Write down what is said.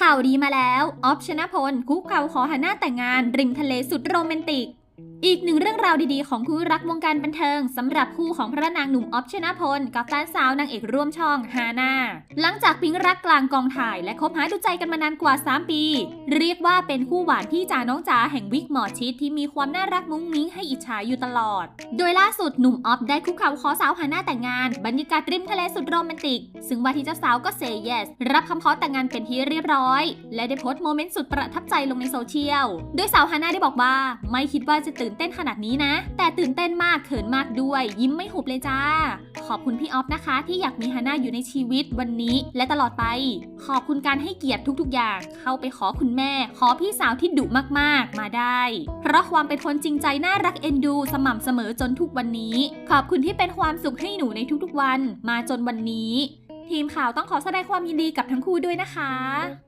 ข่าวดีมาแล้ว ออฟชนะพลคุกเข่าขอหาหน้าแต่งงาน ริมทะเลสุดโรแมนติก อีกหนึ่งเรื่องราวดีๆ ของคู่รักวงการบันเทิงสำหรับคู่ของพระนางหนุ่มออฟชนะพล กับแฟนสาวนางเอกร่วมช่องฮาน่าหลังจากปิ๊งรักกลางกองถ่ายและคบหาดูใจกันมานานกว่า 3 ปี เรียกว่าเป็นคู่หวานพี่จ๋าน้องจ๋าแห่งวิกหมอชิดที่มีความน่ารักมุ้งมิ้งให้อิจฉาอยู่ตลอด โดยล่าสุดหนุ่มออฟได้คุกเข่าขอสาวฮาน่าแต่งงาน บรรยากาศริมทะเลสุดโรแมนติก ซึ่งว่าที่เจ้าสาวก็เซย์เยสรับคำขอแต่งงานเป็นที่เรียบร้อย และได้โพสต์โมเมนต์สุดประทับใจลงในโซเชียลโดยสาวฮาน่าได้บอกว่าไม่คิดว่าจะตื่นื่นเต้นขนาดนี้นะ แต่ตื่นเต้นมากเขินมากด้วย ยิ้มไม่หุบเลยจ้า ขอบคุณพี่ออฟนะคะ ที่อยากมีฮาน่าอยู่ในชีวิตวันนี้และตลอดไป ขอบคุณการให้เกียรติทุกๆ อย่าง เข้าไปขอคุณแม่ ขอพี่สาวที่ดุมากๆมาได้ เพราะความเป็นคนจริงใจน่ารักเอ็นดู สม่ำเสมอจนทุกวันนี้ ขอบคุณที่เป็นความสุขให้หนูในทุกๆวัน มาจนวันนี้ ทีมข่าวต้องขอแสดงความยินดีกับทั้งคู่ด้วยนะคะ